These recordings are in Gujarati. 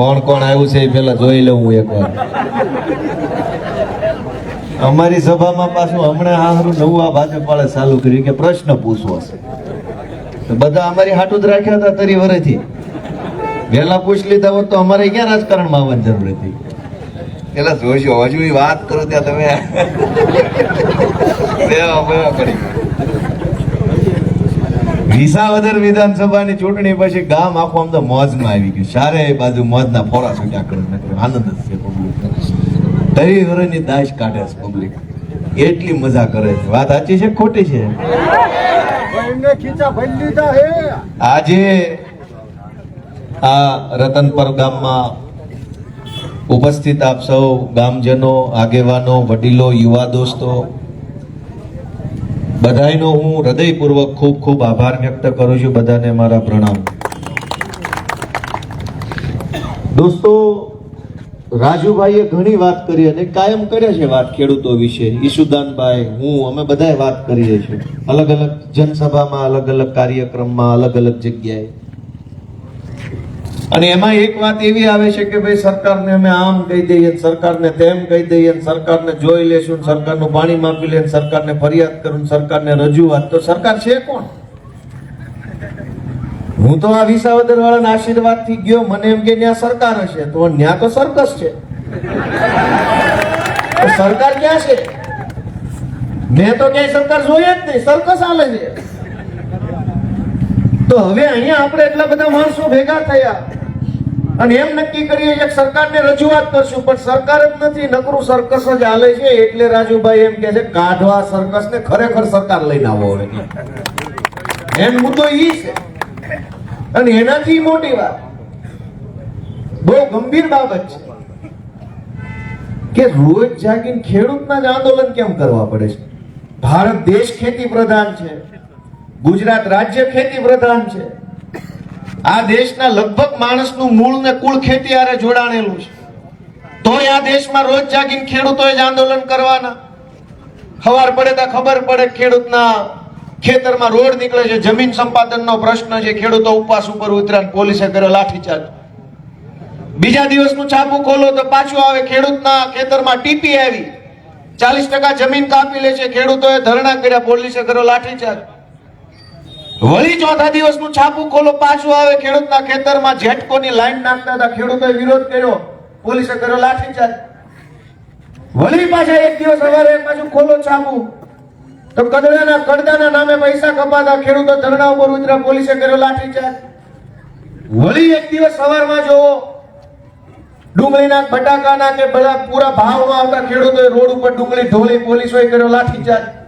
કોણ કોણ આવ્યું છે એ પેલા જોઈ લઉં હું એકવાર. અમારી સભામાં પાછું હમણાં હારું નવું આ ભાજપ વાળા ચાલુ કર્યું કે પ્રશ્ન પૂછવો છે. બધા અમારી હાટું જ રાખ્યા હતા તરી વરેથી. વહેલા પૂછ લીધા હોત તો અમારે ક્યાં રાજકારણમાં આવવાની જરૂર હતી? પેલા જોશો હજુ વાત કરો ત્યાં તમે. કરી. વિસાવદર વિધાનસભાની ચૂંટણી પછી ગામ આખું આમ તો મોજમાં આવી ગયું. સારે બાજુ મોજના ફોરા છૂટ્યા કરે નકર આનંદ જ છે પબ્લિક તરી વરની દાશ કાઢે છે પબ્લિક એટલી મજા કરે છે. વાત સાચી છે ખોટી છે? આજે આ રતનપર ગામમાં ઉપસ્થિત આપ સૌ ગામજનો આગેવાનો વડીલો યુવા દોસ્તો બધાયનો હું હૃદયપૂર્વક ખૂબ ખૂબ આભાર વ્યક્ત કરું છું બધાને મારા પ્રણામ. દોસ્તો, રાજુભાઈએ ઘણી વાત કરી અને કાયમ કરે છે વાત ખેડૂતો વિશે. ઈશુદાનભાઈ હું, અમે બધાએ વાત કરીએ છીએ. અલગ અલગ જનસભામાં અલગ અલગ કાર્યક્રમમાં અલગ અલગ જગ્યાએ. અને એમાં એક વાત એવી આવે છે કે ભાઈ સરકારને અમે આમ કહી દઈએ સરકારને તેમ કહી દઈએ સરકારને જોઈ લેશું સરકારનું પાણી માપી લે સરકારને ફરિયાદ કરું સરકારને રજૂઆત. તો સરકાર છે કોણ? હું તો આ વિસાવદર વાળાના આશીર્વાદથી ગયો, મને એમ કે ત્યાં સરકાર હશે. તો ત્યાં તો સરકસ છે. સરકાર ક્યાં છે? મેં તો ક્યાંય સરકાર જોઈએ જ નહીં. સરકસ હાલે છે. તો હવે અહીંયા આપણે એટલા બધા માણસો ભેગા થયા. અને એમ નક્કી કરીએ કે સરકારને રજૂઆત કરશું, પણ સરકાર જ નથી, નકરું સર્કસ જ હાલે છે, એટલે રાજુભાઈ એમ કે છે, કાઢવા સરકસ ને ખરેખર સરકાર લઈને આવો હવે. એમ મુદ્દો ઈ છે. અને એનાથી મોટી વાત, બહુ ગંભીર બાબત છે કે રોજ જાગીને ખેડૂતના જ આંદોલન કેમ કરવા પડે છે? ભારત દેશ ખેતી પ્રધાન છે, ગુજરાત રાજ્ય ખેતી પ્રધાન છે આ દેશના લગભગ માણસનું મૂળ ને કુળ ખેતી હારે જોડાણેલું છે. તોય આ દેશમાં રોજ જાગીને ખેડૂતોએ જ આંદોલન કરવાના. ખબર પડે તો ખબર પડે ખેડૂતના ખેતરમાં રોડ નીકળે છે. જમીન સંપાદનનો પ્રશ્ન છે. ખેડૂતો ઉપવાસ ઉપર ઉતર્યા પોલીસે કર્યો લાઠીચાર્જ બીજા દિવસનું છાપું ખોલો તો પાછું આવે. ખેડૂતના ખેતરમાં ટીપી આવી. ચાલીસ ટકા જમીન કાપી લે છે. ખેડૂતોએ ધરણા કર્યા. પોલીસે કર્યો લાઠીચાર્જ વળી ચોથા દિવસનું છાપું ખોલો, પાછું આવે ખેડૂતના ખેતરમાં જેટકોની લાઈન નાખતા હતા. ખેડૂતોએ વિરોધ કર્યો. પોલીસે કર્યો લાઠીચાર્જ. વળી પાછા એક દિવસ સવારે પાછું ખોલો છાપું. તો કદડાના, કડદાના નામે પૈસા કપાતા. ખેડૂતો ધરણા ઉપર ઉતર્યા. પોલીસે કર્યો લાઠીચાર્જ. વળી એક દિવસ સવારમાં જોવો ડુંગળીના બટાકાના કે બધા પૂરા ભાવમાં આવતા ખેડૂતોએ રોડ ઉપર ડુંગળી ઢોળી, પોલીસોએ કર્યો લાઠીચાર્જ.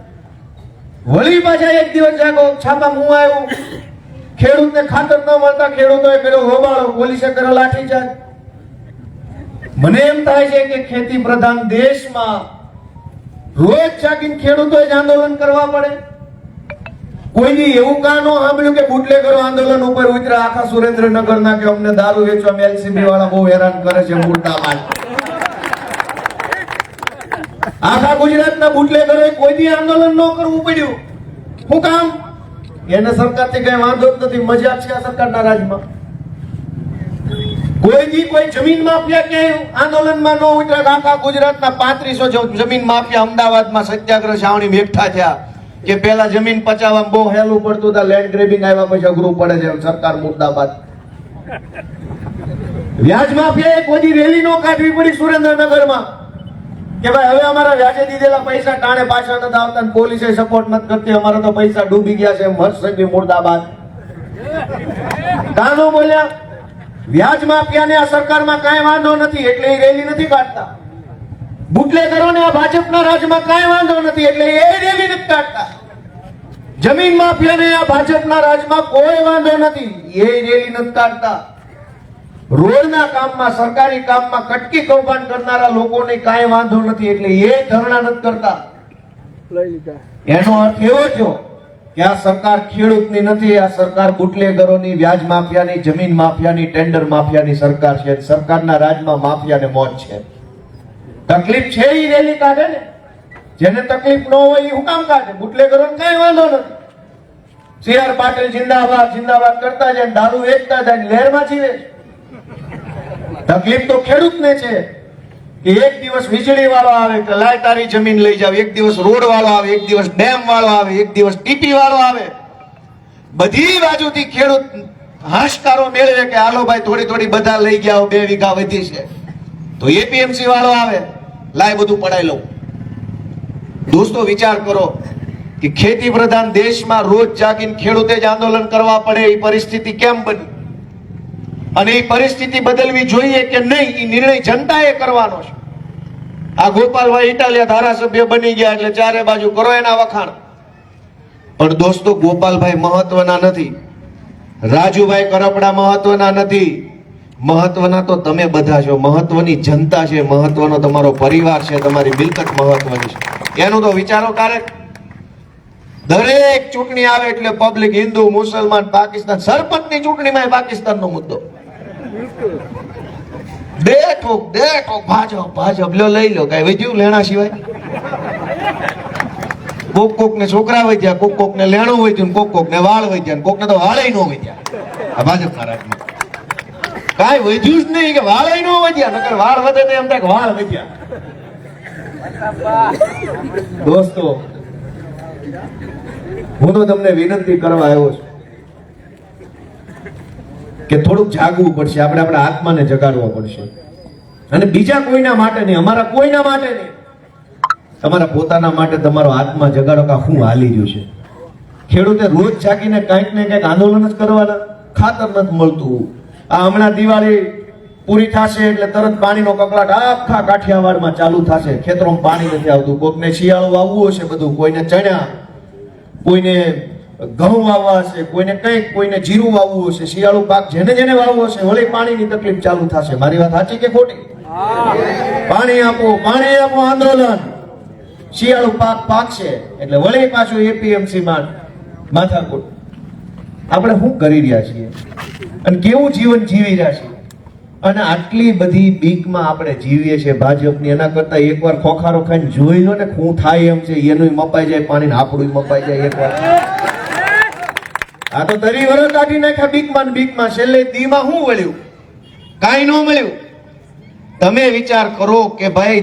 વળી પાછા એક દિવસ જાગો છાપા હું આવ્યું. ખેડૂતને ખાતર ન મળતા ખેડૂતોએ કર્યો હોબાળો પોલીસે કર્યો લાઠીચાર્જ. મને એમ થાય છે કે ખેતી પ્રધાન દેશમાં રોજ જાગીને ખેડૂતોએ જ આંદોલન કરવા પડે. કોઈ દી એવું કા ન સાંભળ્યું કે બુટલેગરો આંદોલન ઉપર ઉતરે આખા સુરેન્દ્રનગર ના કે અમને દારૂ વેચવા એલસીબી વાળા બહુ હેરાન કરે છે મુદ્દામાં આખા ગુજરાતના બુટલેગરોએ કોઈ દી આંદોલન ન કરવું પડ્યું. શું કામ? એને સરકારથી કઈ વાંધો જ નથી. મજા છે આ સરકારના રાજમાં. કોઈ દી કોઈ જમીન માફિયા ક્યાંય આંદોલનમાં ન ઉતર્યા. આખા ગુજરાતના પાંત્રીસો જમીન માફિયા અમદાવાદમાં સત્યાગ્રહ છાવણી બેઠા થયા કે પેલા જમીન પચાવવામાં બહુ હેલું પડતું હતા. લેન્ડ ગ્રેબિંગ આવ્યા પછી અઘરું પડે છે સરકાર મુદ્દાબાદ વ્યાજ માફિયાએ કોઈ રેલી નો કાઢવી પડી સુરેન્દ્રનગરમાં. કે ભાઈ, હવે અમારા વ્યાજે દીધેલા પૈસા ટાણે પાછા નથી આવતા પોલીસે સપોર્ટ નથી કરતી. અમારા તો પૈસા ડૂબી ગયા છે હર્ષ મુર્દાબાદ. કાનો બોલ્યા, વ્યાજ માફિયાને આ સરકારમાં કાંઈ વાંધો નથી, એટલે એ રેલી નથી કાઢતા. બુટલેગરોને આ ભાજપના રાજમાં કાંઈ વાંધો નથી, એટલે એ રેલી નથી કાઢતા. જમીન માફિયાને આ ભાજપના રાજમાં કોઈ વાંધો નથી, એ રેલી નથી કાઢતા. રોડના કામમાં સરકારી કામમાં કટકી કૌભાંડ કરનારા લોકોને કાંઈ વાંધો નથી એટલે એ ધરણા નથી કરતા. એનો અર્થ એવો થયો કે આ સરકાર ખેડૂતની નથી આ સરકાર બુટલેગરોની વ્યાજ માફિયાની જમીન માફિયાની ટેન્ડર માફિયાની સરકાર છે. સરકારના રાજમાં માફિયાને મોત છે. તકલીફ છે એ રેલી કાઢે ને? જેને તકલીફ ન હોય એ હું કામ કાઢે. બુટલેગરો કઈ વાંધો નથી. સી આર પાટીલ જિંદાબાદ જિંદાબાદ કરતા જાય દારૂ વેચતા જાય ને લહેરમાં જીવે છે. તકલીફ તો ખેડૂતને છે કે એક દિવસ વીજળી વાળો આવે કે લાય તારી જમીન લઈ જાવ, એક દિવસ રોડ વાળો આવે, એક દિવસ ડેમ વાળો આવે, એક દિવસ ટીપી વાળો આવે. બધી બાજુથી ખેડૂત હાશકારો મેળવે કે, હાલો ભાઈ, થોડી થોડી બધા લઈ ગયા બે વીઘા વધી છે. તો એપીએમસી વાળો આવે, લાય બધું પડાઈ લઉં. દોસ્તો, વિચાર કરો કે ખેતી પ્રધાન દેશમાં રોજ જાગીને ખેડૂતે જ આંદોલન કરવા પડે, એ પરિસ્થિતિ કેમ બની? અને એ પરિસ્થિતિ બદલવી જોઈએ કે નહીં, એ નિર્ણય જનતાએ કરવાનો છે. આ ગોપાલભાઈ ઇટાલિયા ધારાસભ્ય બની ગયા એટલે ચારે બાજુ કરો એના વખાણ. પણ દોસ્તો, ગોપાલભાઈ મહત્વના નથી. રાજુભાઈ કરપડા મહત્વના નથી. મહત્વના તો તમે બધા છો. મહત્વની જનતા છે. મહત્વનો તમારો પરિવાર છે. તમારી મિલકત મહત્વની છે. એનું તો વિચારો ક્યારેક દરેક ચૂંટણી આવે એટલે પબ્લિક હિન્દુ, મુસલમાન, પાકિસ્તાન, સરપંચની ચૂંટણીમાં પાકિસ્તાનનો મુદ્દો. બે ટોક બે ટોક ભાજપ ભાજપ લો લઈ લો કઈ વધ્યું લેણા સિવાય? કોક કોક ને છોકરા વધ્યા, કોક કોક ને લેણું વધ્યું, કોક કોક ને વાળ વધ્યા કોક ને તો વાળે નો વધ્યા. આ ભાજપ રાજમાં કાંઈ વધ્યું જ નહીં કે વાળે નો વધ્યા, નકર વાળ વધે તો એમ થાય વાળ વધ્યા. દોસ્તો, હું તો તમને વિનંતી કરવા આવ્યો છું. કે થોડુંક જાગવું પડશે. આપણે આપણા આત્માને જગાડવો પડશે. અને બીજા કોઈના માટે નહીં. અમારા કોઈના માટે નહીં. તમારા પોતાના માટે તમારો આત્મા જગાડો કે શું હાલી રહ્યું છે. ખેડૂતે રોજ જાગીને કંઈક ને કંઈક આંદોલન જ કરવાના. ખાતર નથી મળતું. આ હમણાં દિવાળી પૂરી થશે એટલે તરત પાણીનો કકળાટ આખા કાઠિયાવાડમાં ચાલુ થશે. ખેતરોમાં પાણી નથી આવતું. કોઈકને શિયાળો વાવવું હશે બધું. કોઈને ચણ્યા. કોઈને ઘઉં વાવવા હશે, કોઈને કંઈક, કોઈને જીરું વાવવું હશે, શિયાળુ પાક જેને જેને વાવવો હશે, વળી પાણીની તકલીફ ચાલુ થશે. મારી વાત સાચી કે ખોટી? પાણી આપો પાણી આપો આંદોલન. શિયાળુ પાક પાકશે, એટલે વળી પાછું એપીએમસી માં માથાકૂટ. આપણે શું કરી રહ્યા છીએ? અને કેવું જીવન જીવી રહ્યા છીએ? અને આટલી બધી બીકમાં આપણે જીવીએ છીએ ભાજપની, એના કરતા એકવાર ખોખારો ખાઈને જોઈ લો ને શું થાય એમ છે, એનું મપાઈ જાય પાણી આપણું મપાઈ જાય એકવાર. આ તો તરી વરસ કાઢી નાખ્યા બીકમાં બીકમાં. છેલ્લે દીમાં શું વળ્યું? કાંઈ ન મળ્યું. તમે વિચાર કરો કે ભાઈ,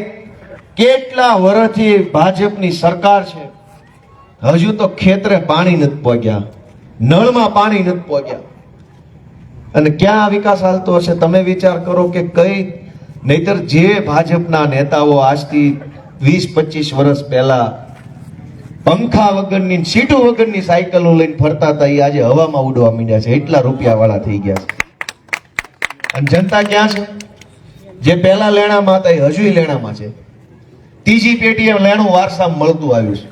કેટલા વર્ષથી ભાજપની સરકાર છે. હજુ તો ખેતરે પાણી નથી પહોંચ્યા નળમાં પાણી નથી પહોંચ્યા અને ક્યાં વિકાસ હાલતો હશે? તમે વિચાર કરો કે કઈ, નહીતર જે ભાજપના નેતાઓ આજથી વીસ પચીસ વર્ષ પહેલા પંખા વગરની સીટો વગરની સાયકલો લઈને ફરતા હતા, એ આજે હવામાં ઉડવા માંડ્યા છે. એટલા રૂપિયા વાળા થઈ ગયા છે. અને જનતા ક્યાં છે? જે પહેલા લેણામાં હતા, એ હજુય લેણામાં છે. ત્રીજી પેઢીએ લેણું વારસામાં મળતું આવ્યું છે.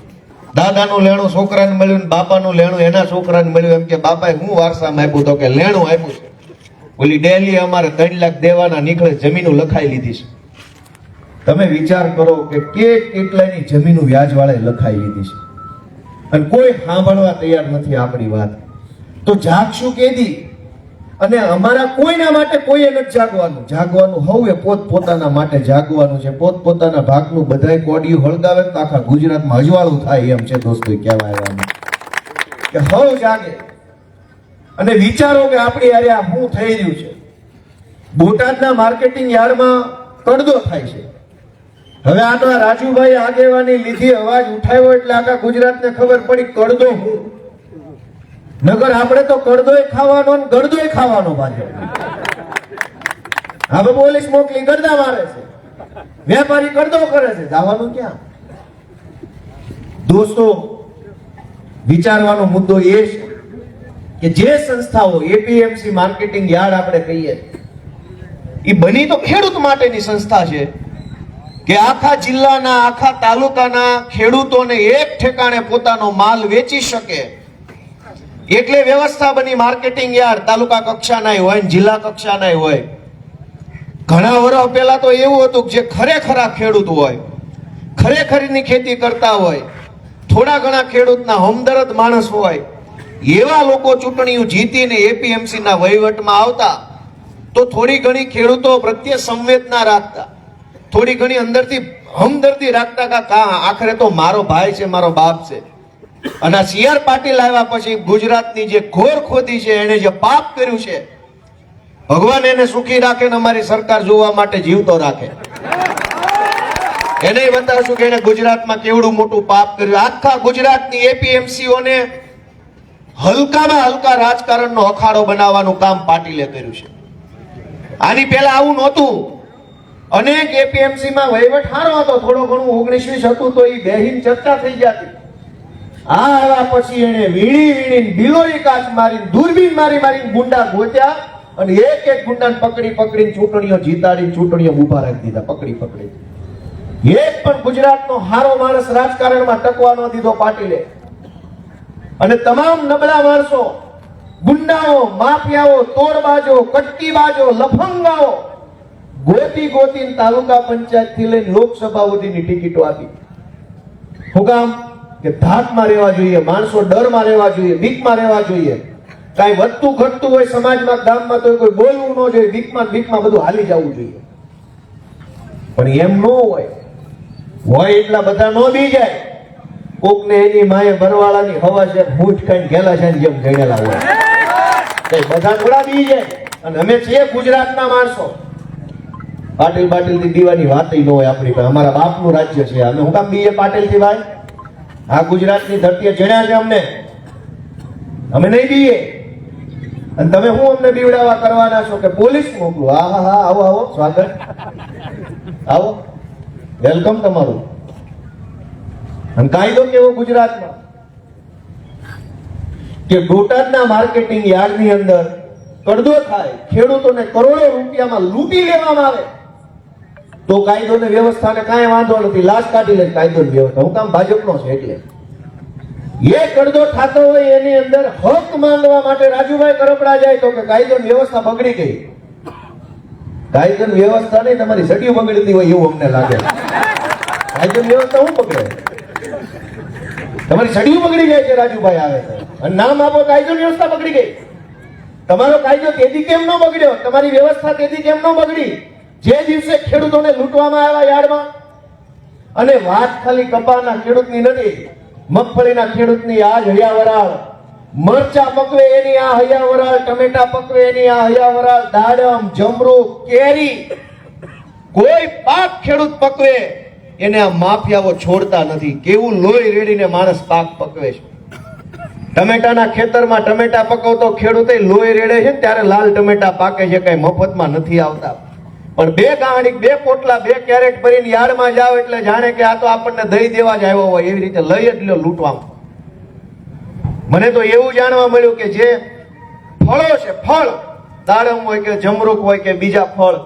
દાદાનું લેણું, છોકરાને મળ્યું બાપાનું લેણું, એના છોકરાને મળ્યું એમ કે, બાપાએ હું વારસામાં આપ્યું તો કે લેણું આપ્યું છે. ઓલી ડેલી અમારે ત્રણ લાખ દેવાના નીકળે, જમીનો લખાઈ લીધી છે. તમે વિચાર કરો કે કે કેટલાની જમીનો વ્યાજ વાળાએ લખાઈ લીધી છે. અને કોઈ સાંભળવા તૈયાર નથી આપણી વાત. તો જાગશું કેદી? અને અમારા કોઈના માટે કોઈએ નથી જાગવાનું? જાગવાનું હવે પોત પોતાના માટે જાગવાનું છે. પોત પોતાના ભાગનું બધાય કોડિયું હળગાવે તો આખા ગુજરાતમાં અજવાળું થાય એમ છે દોસ્તો કહેવાય એવાનું કે હવ જાગે. અને વિચારો કે આપણી યારે આ શું થઈ રહ્યું છે. બોટાદના માર્કેટિંગ યાર્ડમાં કડદો થાય છે. હવે આનો રાજુભાઈ આગેવાની લીધી અવાજ ઉઠાવ્યો એટલે આખા ગુજરાતને ખબર પડી કડદો નગર આપણે તો કડદોય ખાવાનો ને ગળદોય ખાવાનો ભાજપ હવે પોલીસ મોકલી ગરદા મારે છે. વેપારી ગરદો કરે છે. જવાનું ક્યાં? દોસ્તો, વિચારવાનો મુદ્દો એ છે કે જે સંસ્થાઓ એપીએમસી માર્કેટિંગ યાર્ડ આપણે કહીએ એ બની તો ખેડૂત માટેની સંસ્થા છે. કે આખા જિલ્લાના, આખા તાલુકાના ખેડૂતોને એક ઠેકાણે પોતાનો માલ વેચી શકે. એટલે વ્યવસ્થા બની માર્કેટિંગ યાર્ડ, તાલુકા કક્ષાના હોય ને જિલ્લા કક્ષાના હોય. ઘણા વર્ષ પહેલા તો એવું હતું કે જે ખરેખર ખેડૂત હોય, ખરેખરીની ખેતી કરતા હોય, થોડા ઘણા ખેડૂતના હમદર્દ માણસ હોય, એવા લોકો ચૂંટણીઓ જીતીને એપીએમસીના વહીવટમાં આવતા, તો થોડી ઘણી ખેડૂતો પ્રત્યે સંવેદના રાખતા. થોડી ઘણી અંદરથી હમદર્દી રાખતા કા કા, આખરે તો મારો ભાઈ છે, મારો બાપ છે. અને સી સીઆર પાટીલ આવ્યા પછી ગુજરાતની જે ઘોર ખોદી છે, એને જે પાપ કર્યું છે, ભગવાન એને સુખી રાખે ને અમારી સરકાર જોવા માટે જીવતો રાખે. એને બતાવશું કે એને ગુજરાતમાં કેવડું મોટું પાપ કર્યું. આખા ગુજરાતની એપીએમસીઓને હલકામાં હલકા રાજકારણનો અખાડો બનાવવાનું કામ પાટીલે કર્યું છે. આની પહેલા આવું નહોતું. અનેક એપીએમસી માં વહીવટ સારો હતો. થોડો ઘણું ઓગણીસવીસ હતું તો એ બેહીન ચર્ચા થઈ જતી. આ આવ્યા પછી એને વીણી વીણી બિલોરી કાચ મારી દૂરબીન મારી મારી ગુંડા ગોત્યા અને એક એક ગુંડાને પકડી પકડીને ચૂંટણીઓ જીતાડીને ચૂંટણીઓ ઊભા રાખી દીધા, પકડી પકડી. એક પણ ગુજરાતનો હારો માણસ રાજકારણમાં ટકવા ન દીધો પાટીલે. અને તમામ નબળા માણસો, ગુંડાઓ, માફિયાઓ, તોડબાજો, કટકીબાજો, લફંગાઓ ગોતી ગોતીને તાલુકા પંચાયતથી લઈને લોકસભા સુધીની ટિકિટો આપી. શું કામ કે ધાકમાં રહેવા જોઈએ માણસો ડરમાં રહેવા જોઈએ બીકમાં રહેવા જોઈએ. કાંઈ વધતું ઘટતું હોય સમાજમાં ગામમાં તો કોઈ બોલવું ન જોઈએ બીકમાં બીકમાં બધું હાલી જવું જોઈએ. પણ એમ ન હોય હોય એટલા બધા ન બી જાય. કોકને એની માએ ભરવાળાની હવા છે ભૂજ ખાઈને ગેલા છે ને જેમ ગણેલા હોય. બધા થોડા બી જાય. અને અમે છીએ ગુજરાતના માણસો. પાટીલ પાટીલથી દીવાની વાત ન હોય આપણી પાસે. અમારા બાપનું રાજ્ય છે. અમે હું કામ બીએ પાટીલથી ભાઈ? આ ગુજરાતની ધરતીએ જણ્યા છે અમને. અમે નહીં બીએ. અને તમે હું અમને બીવડાવા કરવાના છો કે પોલીસ મોકલો? હા હા હા આવો આવો, સ્વાગત. આવો. વેલકમ તમારું. અને કાયદો કેવો ગુજરાતમાં? કે બોટાદના માર્કેટિંગ યાર્ડની અંદર કડદો થાય, ખેડૂતોને કરોડો રૂપિયામાં લૂંટી લેવામાં આવે. તો કાયદો ને વ્યવસ્થાને કાંઈ વાંધો નથી. લાશ કાઢી લે કાયદો ને વ્યવસ્થા. હું કામ ભાજપનો છે એટલે. એ કડદો થતો હોય એની અંદર હક માંગવા માટે રાજુભાઈ કરપડા જાય તો કે કાયદો વ્યવસ્થા બગડી ગઈ. કાયદો વ્યવસ્થા નહીં, તમારી સડીઓ બગડતી હોય એવું અમને લાગે. કાયદો વ્યવસ્થા હું બગડે? તમારી સડીઓ બગડી જાય છે, રાજુભાઈ આવે. અને નામ આપો કાયદો વ્યવસ્થા બગડી ગઈ. તમારો કાયદો તેથી કેમ ન બગડ્યો? તમારી વ્યવસ્થા તેથી કેમ ન બગડી? જે દિવસે ખેડૂતોને લૂંટવામાં આવ્યા યાર્ડમાં, અને વાત ખાલી કપાના ખેડૂતની નથી, મગફળીના ખેડૂતની આ જ હૈયાવરાળ. મરચા પકવે એની આ હૈયાવરાળ, ટમેટા પકવે એની આ હૈયાવરાળ, દાડમ જમરૂ કેરી. કોઈ પાક ખેડૂત પકવે, એને આ માફિયાઓ છોડતા નથી. કેવું લોહી રેડીને માણસ પાક પકવે છે? ટમેટાના ખેતરમાં ટમેટા પકવતો ખેડૂતે લોહી રેડે છે ત્યારે લાલ ટમેટા પાકે છે, કઈ મફતમાં નથી આવતા. પણ બે ગાંડી, બે પોટલા, બે કેરેટ ભરીને યાર્ડમાં જાવ એટલે જાણે કે આ તો આપણને દઈ દેવા જ આવ્યો હોય, એવી રીતે લઈ જ લ્યો લૂંટવામાં. મને તો એવું જાણવા મળ્યું કે જે ફળો છે, ફળ, દાડમ હોય કે જમરૂક હોય કે બીજા ફળ,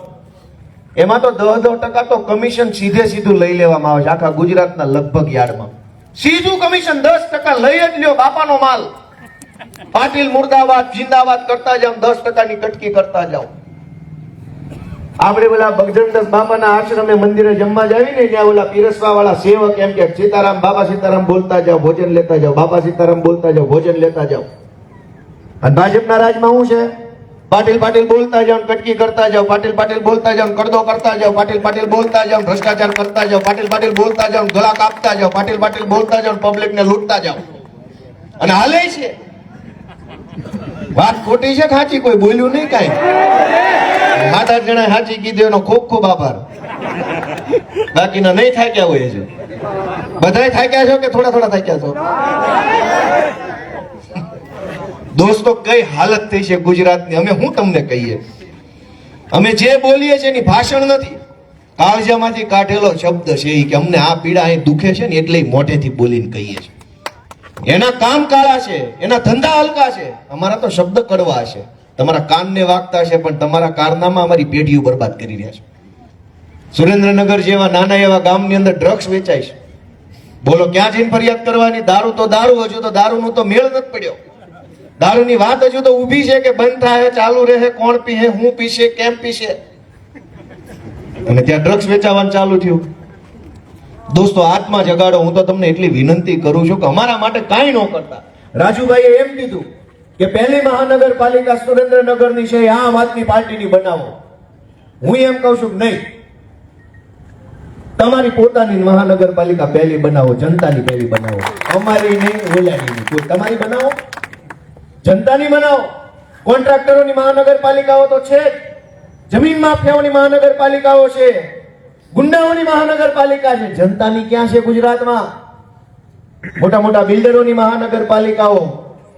એમાં તો દસ દહ ટકા તો કમિશન સીધે સીધું લઈ લેવામાં આવે છે, આખા ગુજરાતના લગભગ યાર્ડમાં. સીધું કમિશન દસ ટકા લઈ જ લ્યો બાપાનો માલ. પાટીલ મુર્દાબાદ, જિંદાબાદ કરતા જાવ દસ ટકાની કટકી કરતા જાઓ. આપણે પેલા બગજનદાસ બાપાના આશ્રમે મંદિરે જમવા જાવી ને ત્યાં ઓલા પીરસવા વાળા સેવક એમ કે, સીતારામ, બાબા સીતારામ બોલતા જાઓ, ભોજન લેતા જાઓ, બાબા સીતારામ બોલતા જાઓ, ભોજન લેતા જાઓ. અને ભાજપના રાજમાં શું છે? પાટીલ પાટીલ બોલતા જાઓ કટકી કરતા જાઓ, પાટીલ પાટીલ બોલતા જાઓ કરદો કરતા જાઓ, પાટીલ પાટીલ બોલતા જાઓ ભ્રષ્ટાચાર કરતા જાઓ, પાટીલ પાટીલ બોલતા જાઓ ગળા કાપતા જાઓ, પાટીલ પાટીલ બોલતા જાઓ પબ્લિકને લૂંટતા જાઓ. અને હાલે છે. વાત ખોટી છે ખાચી કોઈ બોલ્યું નહીં કાંઈ? સાત આઠ જણા સાચી કીધું એનો ખૂબ ખૂબ આભાર. બાકીના નહીં થાક્યા હોય છે બધાય થાક્યા છો કે થોડા થોડા થાક્યા છો? દોસ્તો, કઈ હાલત થઈ છે ગુજરાતની? અમે શું તમને કહીએ? અમે જે બોલીએ છીએ એની ભાષણ નથી. કાળજામાંથી કાઢેલો શબ્દ છે એ કે અમને આ પીડા અહીં દુખે છે ને એટલે મોઢેથી બોલીને કહીએ છીએ. એના કામ કાળા છે, એના ધંધા હલકા છે. અમારા તો શબ્દ કડવા છે તમારા કાનને વાગતા છે, પણ તમારા કારનામાં અમારી પેઢીઓ બરબાદ કરી રહ્યા છે. સુરેન્દ્રનગર જેવા નાના એવા ગામની અંદર ડ્રગ્સ વેચાય છે. બોલો, ક્યાં જઈને ફરિયાદ કરવાની? દારૂ તો દારૂ, હજુ તો દારૂનો તો મેળ નથી પડ્યો. દારૂની વાત હજુ તો ઊભી છે કે બંધ થાય, ચાલુ રહે, કોણ પીશે હું પીશે, કેમ પીશે? અને ત્યાં ડ્રગ્સ વેચાવાનું ચાલુ થયું. દોસ્તો, આત્મા જગાડો, હું તો તમને એટલી વિનંતી કરું છું કે અમારા માટે કાંઈ ન કરતા. રાજુભાઈએ એમ કીધું કે પહેલી મહાનગરપાલિકા સુરેન્દ્રનગરની છે આમ આદમી પાર્ટીની બનાવો. હું એમ કહું છું નહીં. તમારી પોતાની મહાનગરપાલિકા પહેલી બનાવો, જનતાની પહેલી બનાવો. અમારી નહીં, ઓલાની નહીં. તમારી બનાવો? જનતાની બનાવો. કોન્ટ્રાક્ટરોની મહાનગરપાલિકાઓ તો છે જ. જમીન માફિયાઓની મહાનગરપાલિકાઓ છે. ગુંડાઓની મહાનગરપાલિકા છે. જનતાની ક્યાં છે ગુજરાતમાં? મોટા મોટા બિલ્ડરોની મહાનગરપાલિકાઓ,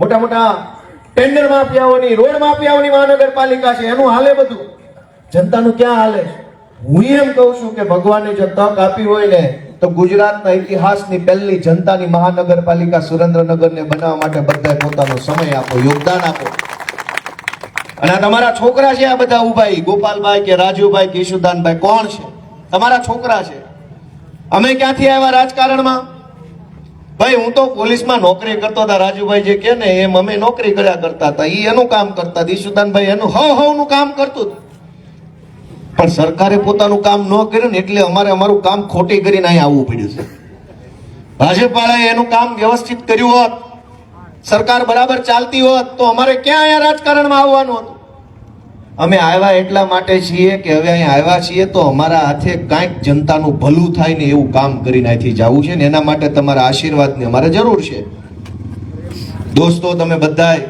મોટા મોટા ટેન્ડર માફિયાઓની, રોડ માફિયાઓની મહાનગરપાલિકા છે, એનું હાલે બધું. જનતાનું ક્યાં હાલે હું એમ કહું છું કે ભગવાને જો તક આપી હોય ને, તો ગુજરાતના ઇતિહાસની પહેલી જનતાની મહાનગરપાલિકા સુરેન્દ્રનગરને બનાવવા માટે બધાએ પોતાનો સમય આપો, યોગદાન આપો. અને તમારા છોકરા છે આ બધા ઉભાઈ, ગોપાલભાઈ કે રાજુભાઈ કે ઈશુદાનભાઈ, કોણ છે? તમારા છોકરા છે. અમે ક્યાંથી આવ્યા રાજકારણમાં? ભાઈ, હું તો પોલીસમાં નોકરી કરતો હતા. રાજુભાઈ જે કે ને એમ અમે નોકરી કર્યા કરતા હતા. એ એનું કામ કરતા ઈશુદાનભાઈ એનું હવ હવનું કામ કરતું પણ સરકારે પોતાનું કામ ન કર્યું ને એટલે અમારે અમારું કામ ખોટી કરીને અહીં આવવું પડ્યું છે. ભાજપવાળાએ એનું કામ વ્યવસ્થિત કર્યું હોત, સરકાર બરાબર ચાલતી હોત, તો અમારે ક્યાં અહીંયા રાજકારણમાં આવવાનું હતું? અમે આવ્યા એટલા માટે છીએ કે હવે અહીં આવ્યા છીએ તો અમારા હાથે કાંઈક જનતાનું ભલું થાય ને એવું કામ કરીને અહીંથી જવું છે ને એના માટે તમારા આશીર્વાદની અમારે જરૂર છે. દોસ્તો, તમે બધાય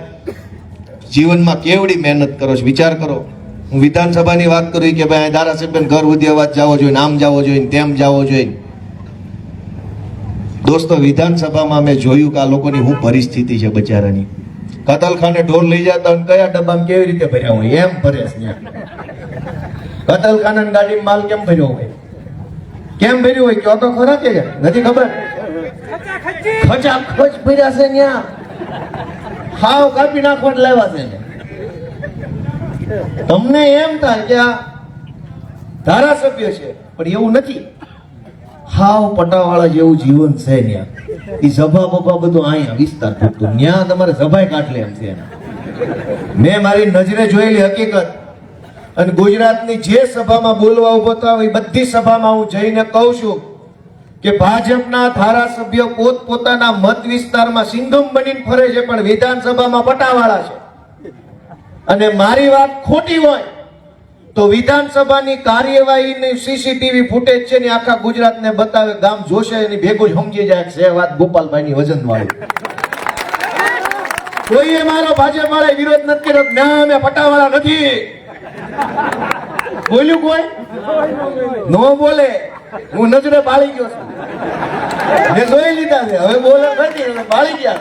જીવનમાં કેવડી મહેનત કરો છો? વિચાર કરો. હું વિધાનસભાની વાત કરું કે ભાઈ અહીં ધારાસભ્ય ઘર સુધી અવાજ જવો જોઈએ આમ જવો જોઈએ તેમ જવો જોઈએ. દોસ્તો, વિધાનસભામાં મેં જોયું કે આ લોકોની શું પરિસ્થિતિ છે બચારાની. કતલખાને ઢોર લઈ જતા અને કયા ડબ્બામાં કેવી રીતે ભર્યા હોય, એમ ભરે છે કતલખાના ગાડીમાં માલ કેમ ભર્યો હોય? કેમ ભર્યું હોય, કયો તો ખરા કે? નથી ખબર? ખચા ખચ ભર્યા છે ત્યાં. હાવ કાપી નાખવા લાવ્યા છે તમને એમ થાય કે આ ધારાસભ્ય છે, પણ એવું નથી. હાવ પટાવાળા જેવું જીવન છે ત્યાં. એ સભા બભા બધું અહીંયા વિસ્તાર પૂરતું ત્યાં તમારે સભાય કાઢલે એમ છે મેં મારી નજરે જોયેલી હકીકત. અને ગુજરાતની જે સભામાં બોલવા ઊભો થતા હોય એ બધી સભામાં હું જઈને કહું છું કે ભાજપના ધારાસભ્યો પોત પોતાના મત વિસ્તારમાં સિંઘમ બનીને ફરે છે, પણ વિધાનસભામાં પટાવાળા છે. અને મારી વાત ખોટી હોય તો વિધાનસભાની કાર્યવાહીની સીસીટીવી ફૂટેજ છે ને આખા ગુજરાતને બતાવે, ગામ જોશે એની ભેગું સમજી જાય છે વાત ગોપાલભાઈની વજન વાળી કોઈએ મારો ભાજપ વાળા વિરોધ નથી કર્યો, ના, અમે પટાવાળા નથી. બોલ્યું કોઈ? નો બોલે. હું નજરે બાળી ગયો છું. જોઈ લીધા છે. હવે બોલે નથી બાળી ગયા.